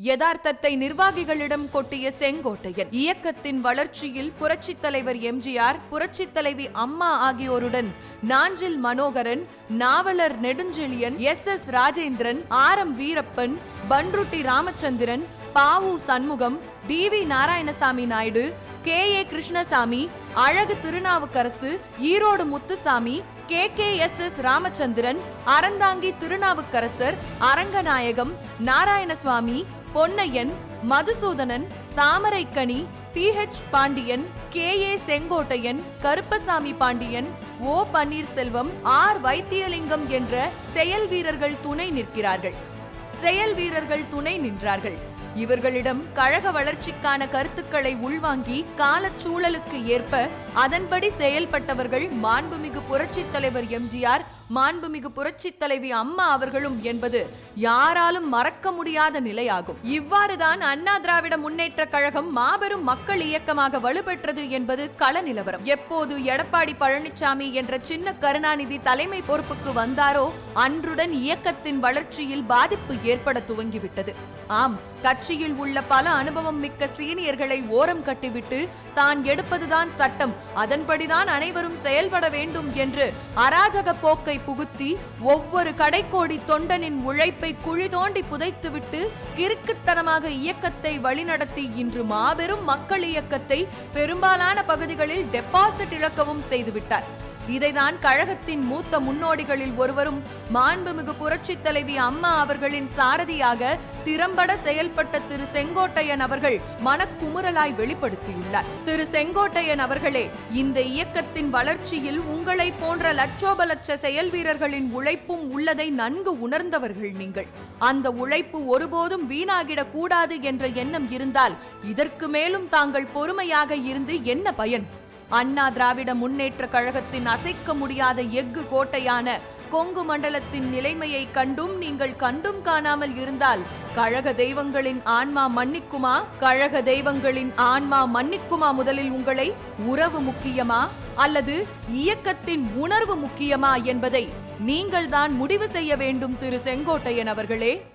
யதார்த்தத்தை நிர்வாகிகளிடம் கொட்டிய செங்கோட்டையன். இயக்கத்தின் வளர்ச்சியில் புரட்சித் தலைவர் எம்ஜிஆர் புரட்சித் தலைவி அம்மா ஆகியோருடன் Nanjil Manoharan Navalar Nedunchezhiyan S S Rajendran R M Veerappan Panruti Ramachandran Pavu Shanmugam T V Narayanasamy Naidu K A Krishnasamy Azhagu Thirunavukkarasu Erode Muthusamy K K S S Ramachandran Aranthangi Thirunavukkarasar Aranganayagam Narayanaswamy Ponnaiyan Madhusudhanan Thamaraikani T H Pandian K A Sengottaiyan Karuppasamy Pandian O. Panneerselvam R. Vaithilingam என்ற செயல் வீரர்கள் துணை நிற்கிறார்கள். செயல் வீரர்கள் துணை நின்றார்கள். இவர்களிடம் கழக வளர்ச்சிக்கான கருத்துக்களை உள்வாங்கி காலச்சூழலுக்கு ஏற்ப அதன்படி செயல்பட்டவர்கள் மாண்புமிகு புரட்சித் தலைவர் எம்ஜிஆர் மாண்புமிகு புரட்சி தலைவி அம்மா அவர்களும் என்பது யாராலும் மறக்க முடியாத நிலையாகும். இவ்வாறுதான் அண்ணா திராவிட முன்னேற்ற கழகம் மாபெரும் மக்கள் இயக்கமாக வலுப்பெற்றது என்பது கள நிலவரம். எப்போது எடப்பாடி பழனிசாமி என்ற சின்ன கருணாநிதி தலைமை பொறுப்புக்கு வந்தாரோ அன்றுடன் இயக்கத்தின் வளர்ச்சியில் பாதிப்பு ஏற்பட துவங்கிவிட்டது. ஆம் கட்சியில் உள்ள பல அனுபவம் மிக்க சீனியர்களை ஓரம் கட்டிவிட்டு தான் எடுப்பதுதான் சட்டம். அதன்படிதான் அனைவரும் செயல்பட வேண்டும் என்று அராஜக போக்கை புகுத்தி ஒவ்வொரு கடைக்கோடி தொண்டனின் உழைப்பை குழி தோண்டி புதைத்துவிட்டு கிறுக்குத்தனமாக இயக்கத்தை வழிநடத்தி இன்று மாபெரும் மக்கள் இயக்கத்தை பெரும்பாலான பகுதிகளில் டெபாசிட் இழக்கவும் செய்துவிட்டார். இதைதான் கழகத்தின் மூத்த முன்னோடிகளில் ஒருவரும் மாண்புமிகு புரட்சி தலைவி அம்மா அவர்களின் சாரதியாக திறம்பட செயல்பட்ட திரு செங்கோட்டையன் அவர்கள் மனக்குமுறலாய் வெளிப்படுத்தியுள்ளார். திரு செங்கோட்டையன் அவர்களே இந்த இயக்கத்தின் வளர்ச்சியில் உங்களை போன்ற லட்சோப லட்ச செயல் வீரர்களின் உழைப்பும் உள்ளதை நன்கு உணர்ந்தவர்கள் நீங்கள். அந்த உழைப்பு ஒருபோதும் வீணாகிடக் கூடாது என்ற எண்ணம் இருந்தால் இதற்கு மேலும் தாங்கள் பொறுமையாக இருந்து என்ன பயன்? அண்ணா திராவிட முன்னேற்ற கழகத்தின் அசைக்க முடியாத எஃகு கோட்டையான கொங்கு மண்டலத்தின் நிலைமையை கண்டும் நீங்கள் கண்டும் காணாமல் இருந்தால் கழக தெய்வங்களின் ஆன்மா மன்னிக்குமா? கழக தெய்வங்களின் ஆன்மா மன்னிக்குமா முதலில் உங்களை? உறவு முக்கியமா? அல்லது இயக்கத்தின் உணர்வு முக்கியமா என்பதை நீங்கள்தான் முடிவு செய்ய வேண்டும் திரு செங்கோட்டையன் அவர்களே.